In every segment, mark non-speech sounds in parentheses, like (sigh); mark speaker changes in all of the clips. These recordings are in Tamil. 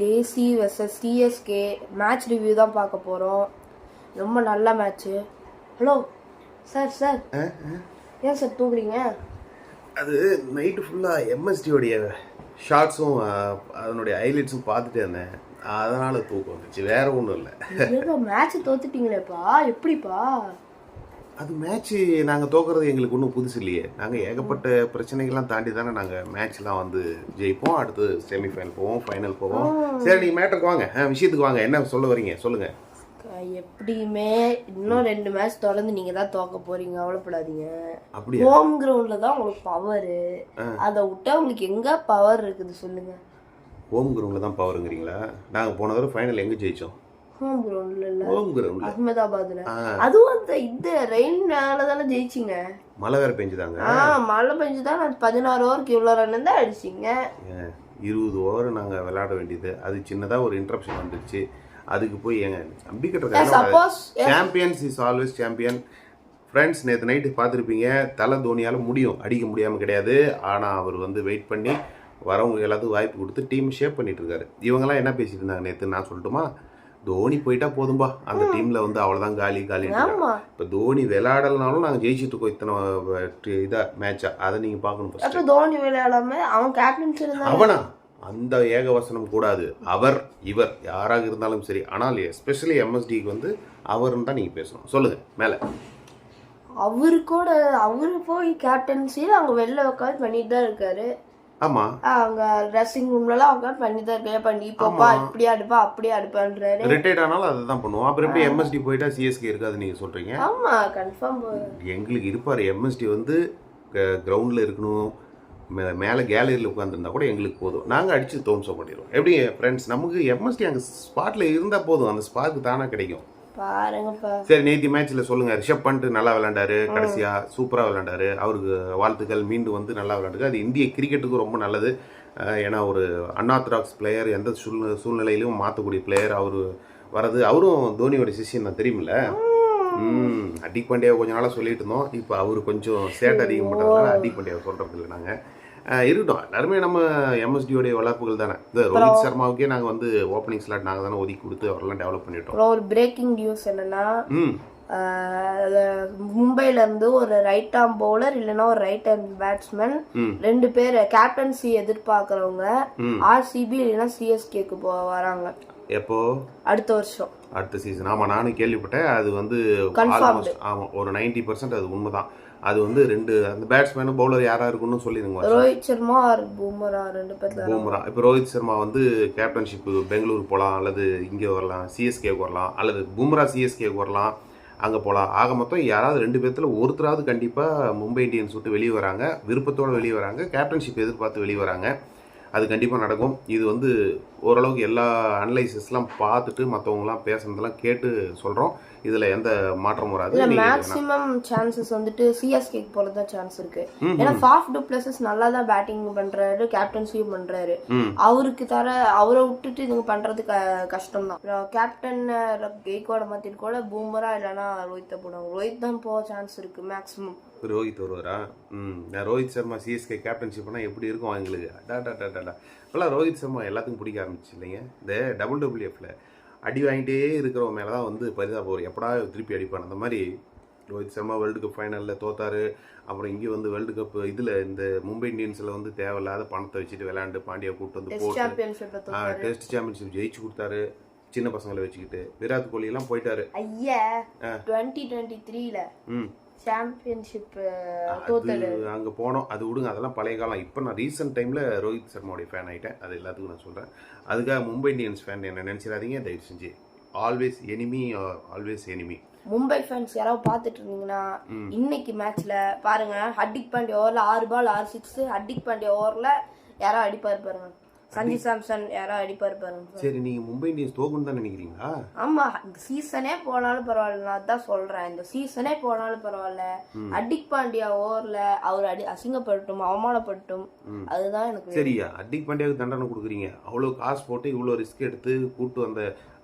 Speaker 1: DC versus CSK match review தான் பார்க்க போகிறோம் ரொம்ப நல்ல மேட்ச்சு ஹலோ சார் சார் ஏன் சார் தூங்குறீங்க?
Speaker 2: அது நைட்டு ஃபுல்லாக எம்எஸ்டியோடைய ஷார்ட்ஸும் அதனுடைய ஹைலைட்ஸும் பார்த்துட்டே இருந்தேன். அதனால் தூக்கம் வந்துச்சு. வேற ஒன்றும் இல்லை.
Speaker 1: ஏதோ மேட்ச் தோத்துட்டீங்களேப்பா. எப்படிப்பா?
Speaker 2: அது மேட்ச்சு நாங்கள் தோக்குறது எங்களுக்கு ஒன்றும் புதுசு இல்லையே. நாங்கள் ஏகப்பட்ட பிரச்சனைகள்லாம் தாண்டி தானே நாங்கள் மேட்ச்லாம் வந்து ஜெயிப்போம். அடுத்து செமிஃபைனல் போவோம் ஃபைனல் போவோம். சரி நீங்கள் மேட்டருக்கு வாங்க. விஷயத்துக்கு வாங்க. என்ன சொல்ல வரீங்க? சொல்லுங்கள்
Speaker 1: எப்படியுமே இன்னும் ரெண்டு மேட்ச் தொடர்ந்து நீங்கள் தான் தோக்க போறீங்க. கவலைப்படாதீங்க. ஹோம் கிரவுண்டில் தான் உங்களுக்கு பவரு அதை விட்டா உங்களுக்கு எங்கே பவர் இருக்குது சொல்லுங்க.
Speaker 2: ஹோம் கிரவுண்டில் தான் பவருங்கிறீங்களா நாங்கள் போன தடவை ஃபைனல் எங்கே ஜெயித்தோம்
Speaker 1: ஹோம் கிரவுண்டில் இல்லை.
Speaker 2: ஹோம் கிரவுண்டில்
Speaker 1: அகமதாபாத்ல.
Speaker 2: ஆ.
Speaker 1: அதுவும் அந்த இந்த ரெயின்னால தானே ஜெயிச்சிங்க.
Speaker 2: மழை வேற பெஞ்சுதாங்க.
Speaker 1: ஆ மழை பெஞ்சு தான் நான் பதினாறு ஓவருக்கு இவ்வளோ ரன் தான் அடிச்சிங்க.
Speaker 2: இருபது ஓவர் நாங்கள் விளையாட வேண்டியது. அது சின்னதாக ஒரு இன்ட்ரப்ஷன் வந்துருச்சு. அதுக்கு போய் ஏங்க நம்பி கட்டுறது champions is always champion friends நேற்று நைட்டு பார்த்துருப்பீங்க தலை தோனியால் முடியும். அடிக்க முடியாமல் கிடையாது. ஆனால் அவர் வந்து வெயிட் பண்ணி வரவங்க எல்லாத்துக்கும் வாய்ப்பு கொடுத்து டீம் ஷேப் பண்ணிட்டு இருக்காரு. இவங்கெல்லாம் என்ன பேசிட்டு இருந்தாங்க நேற்று நான் சொல்லட்டுமா? தோனி போயிட்டா போதும்பா. அந்த டீம்ல வந்து அவ்வளோதான் காலி காலி இப்போ தோனி விளையாடலனாலும் நாங்கள் ஜெயிச்சிட்டு இருக்கோம். இத்தனை இதா மேட்சா அதை first.
Speaker 1: அப்புறம் தோனி விளையாடாம அவன் இருந்தா
Speaker 2: அவனா? அந்த ஏகவசனம் கூடாது. அவர் இவர் யாராக இருந்தாலும் சரி. ஆனால் எஸ்பெஷலி எம்எஸ்டிக்கு வந்து அவர்னு தான் நீங்கள் பேசணும். சொல்லுங்க மேலே.
Speaker 1: அவரு கூட அவரு போய் கேப்டன்சி அவங்க வெளில உட்காந்து பண்ணிட்டு தான் இருக்காரு.
Speaker 2: ஆமாம்
Speaker 1: ஆ, அங்க ட்ரெஸ்ஸிங் ரூம்லலாம் உட்காந்து பண்ணி தான் பண்ணி இப்போப்பா இப்படி அடுப்பா அப்படி அடுப்பான்றாரு.
Speaker 2: ரிட்டையர்ட் ஆனாலும் அதை தான் பண்ணுவோம். அப்புறம் எப்படி எம்எஸ்டி போயிட்டா சிஎஸ்கே இருக்காது நீங்கள் சொல்கிறீங்க
Speaker 1: ஆமா கன்ஃபார்ம்
Speaker 2: எங்களுக்கு இருப்பார். எம்எஸ்டி வந்து கிரவுண்டில் இருக்கணும். மேலே கேலரியில் உட்காந்துருந்தா கூட எங்களுக்கு போதும். நாங்கள் அடித்து தோம்சம் பண்ணிடுவோம். எப்படி ஃப்ரெண்ட்ஸ் நமக்கு எம்எஸ்டி அங்கே ஸ்பாட்டில் இருந்தால் போதும். அந்த ஸ்பாட்க்கு தானாக கிடைக்கும்.
Speaker 1: பாருங்கப்பா.
Speaker 2: சரி நேத்தி மேட்ச்ல சொல்லுங்க. ரிஷப் பண்ட் நல்லா விளையாண்டாரு. கடைசியா சூப்பரா விளையாண்டாரு. அவருக்கு வாழ்த்துக்கள். மீண்டும் வந்து நல்லா விளையாண்டுருக்கு. அது இந்திய கிரிக்கெட்டுக்கு ரொம்ப நல்லது. ஏன்னா ஒரு அன்ஆர்த்தடாக்ஸ் பிளேயர் எந்த சூழ்நிலை சூழ்நிலையிலும் மாற்றக்கூடிய பிளேயர் அவர் வர்றது. அவரும் தோனியோட சிஷியன் தான் தெரியுமில்ல? ம். அடிக் பாண்டியா கொஞ்ச நாளாக சொல்லிட்டு இருந்தோம். இப்போ அவர் கொஞ்சம் சேட் அதிகம் பண்ணுறதுனால அடிக் பாண்டியா சொல்கிறது இல்லை நாங்கள் இருக்கட்டும் எல்லாருமே நம்ம எம்எஸ்டியோடைய வளர்ப்புகள் தானே. இந்த ரோஹித் சர்மாவுக்கே நாங்கள் வந்து ஓப்பனிங் ஸ்லாட் நாங்கள் தானே ஒதுக்கி கொடுத்து அவரெல்லாம் டெவலப் பண்ணிட்டோம்.
Speaker 1: ஒரு பிரேக்கிங் நியூஸ் என்னன்னா
Speaker 2: ம்.
Speaker 1: ஆஹ் மும்பைல இருந்து ஒரு ரைட் ஆர்ம் பவுலர் இல்லைன்னா ஒரு ரைட் ஹேண்ட் பேட்ஸ்மேன். ரெண்டு பேர் கேப்டன்சி எதிர்பார்க்கறவங்க. ஆர்சிபி இல்லைன்னா சிஎஸ்கேக்கு போ வராங்க.
Speaker 2: எப்போ?
Speaker 1: அடுத்த வருஷம்.
Speaker 2: அடுத்த சீசன் ஆமாம் நானும் கேள்விப்பட்டேன். அது வந்து ஆமாம் ஒரு நைன்டி பர்சன்ட் அது உண்மைதான். அது வந்து ரெண்டு அந்த பேட்ஸ்மேனும் பவுலர் யாரா இருக்குன்னு சொல்லிடுங்க
Speaker 1: ரோஹித் சர்மா ஆர் பூமரா? ரெண்டு பேர்ல
Speaker 2: பூம்ரா. இப்போ ரோஹித் சர்மா வந்து கேப்டன்ஷிப் பெங்களூர் போகலாம் அல்லது இங்கே வரலாம் சிஎஸ்கேக்கு வரலாம் அல்லது பூம்ரா சிஎஸ்கேக்கு வரலாம் அங்கே போகலாம் ஆக மொத்தம் யாராவது ரெண்டு பேர்த்தில் ஒருத்தராவது கண்டிப்பாக மும்பை இந்தியன்ஸ் விட்டு வெளியே வராங்க விருப்பத்தோடு வெளியே வராங்க கேப்டன்ஷிப் எதிர்பார்த்து வெளியே வராங்க. அது கண்டிப்பாக நடக்கும். இது வந்து ஓரளவுக்கு எல்லா அனலைசிஸ்லாம் பார்த்துட்டு மற்றவங்களாம் பேசுனதெல்லாம் கேட்டு சொல்கிறோம் இதில் எந்த மாற்றமும் வராது.
Speaker 1: மேக்ஸிமம் சான்சஸ் வந்துட்டு சிஎஸ்கேக்கு போல தான் சான்ஸ் இருக்கு. ஏன்னா ஃபாஃப் டுப்ளசஸ் நல்லா தான் பேட்டிங் பண்றாரு கேப்டன்சியும் பண்றாரு.
Speaker 2: ம்.
Speaker 1: அவருக்கு தர அவரை விட்டுட்டு இதுங்க பண்றது க- கஷ்டம் தான் கேப்டன் கெய்கோட மாத்திட்டு கூட பூமரா இல்லைன்னா ரோஹித்தை போடுவாங்க. ரோஹித் தான் போக சான்ஸ் இருக்கு மேக்ஸிமம்
Speaker 2: ரோஹித் வருவாரா? ம் நான் ரோஹித் சர்மா சிஎஸ்கே கேப்டன்ஷிப்னா எப்படி இருக்கும் எங்களுக்கு டா டா டா டா, இப்போல்லாம் ரோஹித் சர்மா எல்லாத்துக்கும் பிடிக்க ஆரம்பிச்சு இல்லைங்க. இந்த டபுள் டபிள்யூஎஃப்ல அடி வாங்கிட்டே இருக்கிறவங்க மேலே தான் வந்து பரிதாபம் வரும். எப்படா திருப்பி அடிப்பான்? அந்த மாதிரி ரோஹித் சர்மா வேர்ல்டு கப் ஃபைனலில் தோத்தாரு. அப்புறம் இங்கே வந்து வேர்ல்டு கப் இதில் இந்த மும்பை இந்தியன்ஸில் வந்து தேவையில்லாத பணத்தை வச்சுட்டு விளையாண்டு பாண்டியா கூப்பிட்டு வந்து போட்டு டெஸ்ட் சாம்பியன்ஷிப் ஜெயிச்சு கொடுத்தாரு. சின்ன பசங்களை வச்சுக்கிட்டு. விராட் கோலி எல்லாம் போயிட்டாரு.
Speaker 1: ஐயா டுவெண்ட்டி டுவெண்ட்டி த்ரீல
Speaker 2: ம்.
Speaker 1: சாம்பியன்ஷிப் தோத்தது.
Speaker 2: அது அங்கே போனோம். அது விடுங்க அதெல்லாம் பழைய காலம். இப்போ நான் ரீசெண்ட் டைமில் ரோஹித் சர்மாவுடைய ஃபேன் ஆகிட்டேன் அது எல்லாத்துக்கும் நான் சொல்கிறேன் அதுக்காக மும்பை இந்தியன்ஸ் ஃபேன் என்ன நினச்சிடாதீங்க தயவு செஞ்சு. Always enemy always enemy
Speaker 1: Mumbai fans யாராவது பார்த்துட்டு இருந்தீங்கன்னா இன்னைக்கு மேட்ச்ல பாருங்க ஹர்திக் பாண்டியா ஓவர்ல ஆறு பால் ஆறு சிக்ஸ் ஹர்திக் பாண்டியா ஓவர்ல யாரோ அடிப்பாரு பாருங்க. சஞ்சு சாம்சன் யாரோ அடிப்பாரு பாருங்க
Speaker 2: சரி. நீங்கள் மும்பை இந்தியன்ஸ் தோக்குன்னு தான் நினைக்கிறீங்களா?
Speaker 1: ஆமா சீசனே போனாலும் பரவாயில்ல. நான் அதான் சொல்றேன். இந்த சீசனே போனாலும் பரவாயில்ல. ஹர்திக் பாண்டியா ஓவர்ல அவர் அடி அசிங்கப்படட்டும் அவமானப்படட்டும். அதுதான் எனக்கு
Speaker 2: சரியா அட்டிக் பாண்டியாவுக்கு தண்டனை கொடுக்குறீங்க. அவ்வளோ காசு போட்டு இவ்வளோ ரிஸ்க் எடுத்து கூப்பிட்டு வந்த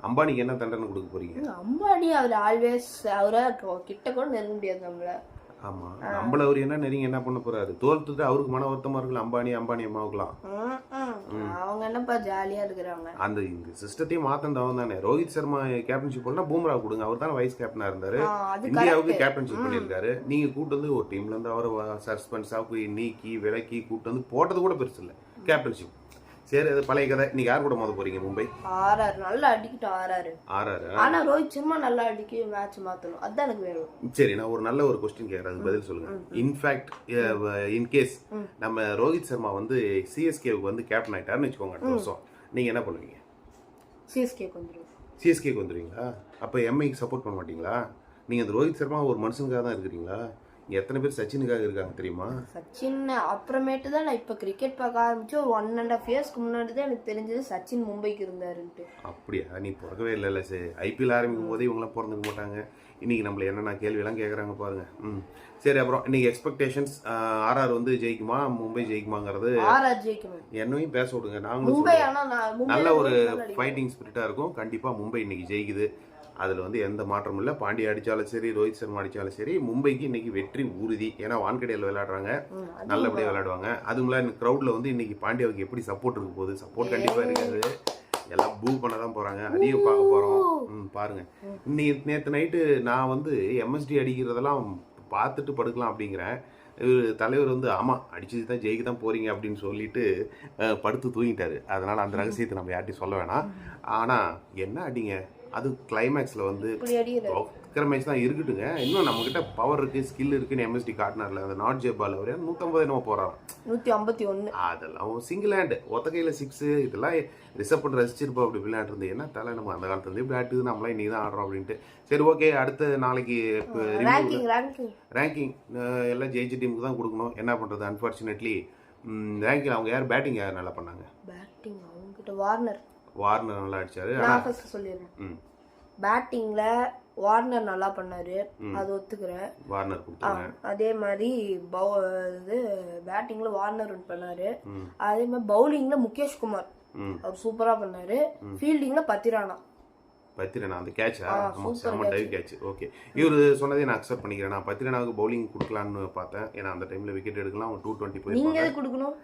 Speaker 2: அம்பானிக்கு என்ன தண்டனை கொடுக்க போறீங்க?
Speaker 1: அம்பானி அவர் ஆல்வேஸ் அவரை கிட்ட கூட நெருங்க முடியாது நம்மள.
Speaker 2: ஆமா நம்மள அவர் என்ன நெருங்கி என்ன பண்ண போறாரு? தோத்துட்டு அவருக்கு மன வருத்தமா இருக்குல்ல அம்பானி அம்பானி அம்மாவுக்குலாம்.
Speaker 1: அவங்க என்னப்பா ஜாலியா இருக்கிறாங்க
Speaker 2: அந்த இந்த சிஸ்டத்தையும் மாத்தந்தவன் தானே. ரோஹித் சர்மா கேப்டன்ஷிப் பண்ணா பூம்ரா கொடுங்க. அவர் தானே வைஸ் கேப்டனா இருந்தாரு. இந்தியாவுக்கு கேப்டன்ஷிப் பண்ணியிருக்காரு. நீங்க கூட்டு வந்து ஒரு டீம்ல இருந்து அவர் சஸ்பென்ஸாக நீக்கி விலக்கி கூட்டு வந்து போட்டது கூட பெருசு இல்லை. கேப்டன்ஷிப் சரி அது பழைய கதை. நீங்க யார் கூட மோத போறீங்க மும்பை?
Speaker 1: ஆறாரு நல்லா அடிக்கிட்டு ஆறாரு
Speaker 2: ஆறாரு
Speaker 1: ஆனா ரோஹித் சர்மா நல்லா அடிக்க மேட்ச் மாத்தணும். அதான் எனக்கு வேணும்.
Speaker 2: சரி நான் ஒரு நல்ல ஒரு கொஸ்டின் கேட்கறேன் அதுக்கு பதில் சொல்லுங்க. இன்ஃபேக்ட் இன்கேஸ் நம்ம ரோஹித் சர்மா வந்து சிஎஸ்கேவுக்கு வந்து கேப்டன் ஆயிட்டாருன்னு வச்சுக்கோங்க அடுத்த வருஷம். நீங்க என்ன பண்ணுவீங்க?
Speaker 1: சிஎஸ்கே கொஞ்சம்
Speaker 2: சிஎஸ்கேக்கு வந்துடுவீங்களா அப்போ எம்ஐக்கு சப்போர்ட் பண்ண மாட்டீங்களா? நீங்க அந்த ரோஹித் சர்மா ஒரு மனுஷனுக்காக தான் இருக்கிறீங்களா? எத்தனை பேர் சச்சினுக்காக இருக்காங்க தெரியுமா?
Speaker 1: சச்சின் அப்புறமேட்டு தான் நான் இப்போ கிரிக்கெட் பார்க்க ஆரம்பிச்சு ஒரு ஒன் அண்ட் ஆஃப் இயர்ஸ்க்கு முன்னாடி தான் எனக்கு தெரிஞ்சது சச்சின் மும்பைக்கு இருந்தாருன்ட்டு.
Speaker 2: அப்படியா? நீ பிறக்கவே இல்லைல்ல சரி ஐபிஎல் ஆரம்பிக்கும் போதே இவங்களாம் பிறந்துக்க மாட்டாங்க. இன்னைக்கு நம்மள என்னென்ன கேள்வியெல்லாம் கேட்குறாங்க பாருங்க. ம். சரி அப்புறம் இன்னைக்கு எக்ஸ்பெக்டேஷன்ஸ் ஆர்ஆர் வந்து ஜெயிக்குமா? மும்பை ஜெயிக்குமாங்கிறது என்னையும் பேச விடுங்க. நாங்களும் நல்ல ஒரு. ஃபைட்டிங் ஸ்பிரிட்டா இருக்கும். கண்டிப்பா மும்பை இன்னைக்கு ஜெயிக்குது. அதுல வந்து எந்த மாற்றமும் இல்லை. பாண்டியா அடிச்சாலும் சரி ரோஹித் சர்மா அடிச்சாலும் சரி மும்பைக்கு இன்னைக்கு வெற்றி உறுதி. ஏன்னா வான்கடையில் விளையாடுறாங்க.
Speaker 1: ம், அது
Speaker 2: நல்லபடியா விளையாடுவாங்க. அதுவும் இல்லாம க்ரௌட்ல வந்து இன்னைக்கு பாண்டியாவுக்கு எப்படி சப்போர்ட் இருக்க போகுது? சப்போர்ட் கண்டிப்பா இருக்காது. எல்லாம் பூ பண்ண தான் போறாங்க. அதையும் பார்க்க போறோம். ம் பாருங்க. இன்னைக்கு நேற்று நைட்டு நான் வந்து எம்எஸ்டி அடிக்கிறதெல்லாம் பார்த்துட்டு படுக்கலாம் அப்படிங்கிறேன். தலைவர் வந்து ஆமாம் அடிச்சது தான் ஜெயிக்க தான் போறீங்க அப்படின்னு சொல்லிட்டு படுத்து தூங்கிட்டாரு. அதனால அந்த ரகசியத்தை நம்ம யார்ட்டையும் சொல்ல வேணாம். ஆனால் என்ன அடிங்க? அது கிளைமேக்ஸில் வந்து இருக்கிற மேட்ச் தான் இருக்கட்டுங்க. இன்னும் நம்மக்கிட்ட பவர் இருக்கு ஸ்கில் இருக்குன்னு எம்எஸ்டி காட்டினார்ல அந்த நாட் ஜெபால் அவர். நூற்றம்பது என்னமோ போகிறாராம்
Speaker 1: நூத்தி ஐம்பத்தி ஒண்ணு
Speaker 2: அதெல்லாம் சிங்கிள் ஹேண்டு ஒத்த கையில் சிக்ஸு இதெல்லாம் ரிசர்வ் பண்ணி ரசிச்சிருப்போம் அப்படி விளையாட்டு இருந்து என்ன தலை நம்ம அந்த காலத்துல இருந்து இப்படி ஆட்டுது நம்மளாம் இன்னைக்கு தான் ஆடுறோம் அப்படின்ட்டு. சரி ஓகே அடுத்த நாளைக்கு
Speaker 1: ரேங்கிங்
Speaker 2: எல்லாம் ஜெயிச்ச டீமுக்கு தான் கொடுக்கணும். என்ன பண்ணுறது அன்ஃபார்ச்சுனேட்லி ரேங்கிங் அவங்க யார்? பேட்டிங் யார் நல்லா பண்ணாங்க?
Speaker 1: பேட்டிங் அவங்க கிட்ட வார்னர்
Speaker 2: வார்னர் நல்லா அடிச்சாரு.
Speaker 1: நான் ஃபர்ஸ்ட் சொல்லிடுறேன். பேட்டிங்ல வார்னர் நல்லா பண்ணாரு. அது ஒத்துக்கிறேன்.
Speaker 2: வார்னர் கொடுத்தாங்க
Speaker 1: அதே மாதிரி பவு இது பேட்டிங்ல வார்னர் ஒன் பண்ணாரு. அதே மாதிரி பவுலிங்ல முகேஷ் குமார். அவர் சூப்பரா பண்ணாரு. ஃபீல்டிங்ல பத்திரானா.
Speaker 2: பத்திரனா அந்த கேட்சா செம்ம டைவ் கேட்ச் ஓகே இவர் சொன்னதே நான் அக்செப்ட் பண்ணிக்கிறேன். நான் பத்திரனாவுக்கு பவுலிங் கொடுக்கலான்னு பார்த்தேன். ஏன்னா அந்த டைம்ல விக்கெட் எடுக்கலாம். அவங்க டூ டுவெண்ட்டி
Speaker 1: எது கொடுக்கணும்?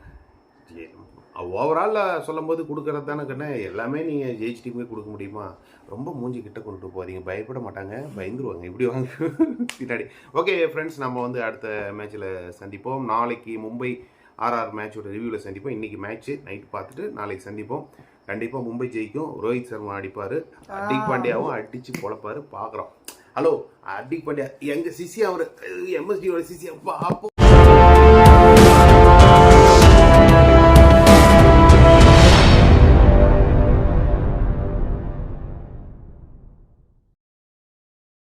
Speaker 2: ஓவரால் சொல்லும் போது கொடுக்கறது தானே கண்ணே. எல்லாமே நீங்கள் ஜெயிச்சு கொடுக்க முடியுமா? ரொம்ப மூஞ்சி கிட்ட கொண்டு போகாதீங்க. பயப்பட மாட்டாங்க. பயந்துருவாங்க. இப்படி வாங்க. (laughs) பின்னாடி. ஓகே ஃப்ரெண்ட்ஸ் நம்ம வந்து அடுத்த மேட்ச்சில் சந்திப்போம். நாளைக்கு மும்பை ஆர்ஆர் மேட்சோட ரிவ்யூவில் சந்திப்போம். இன்றைக்கி மேட்ச் நைட் பார்த்துட்டு நாளைக்கு சந்திப்போம். கண்டிப்பாக மும்பை ஜெயிக்கும். ரோஹித் சர்மா அடிப்பார். ஹர்திக் பாண்டியாவும் அடித்து பொழப்பார். பார்க்குறோம் ஹலோ ஹர்திக் பாண்டியா எங்கள் சிசி அவர்? எம்எஸ்டியோட சிசி அப்பா அப்போ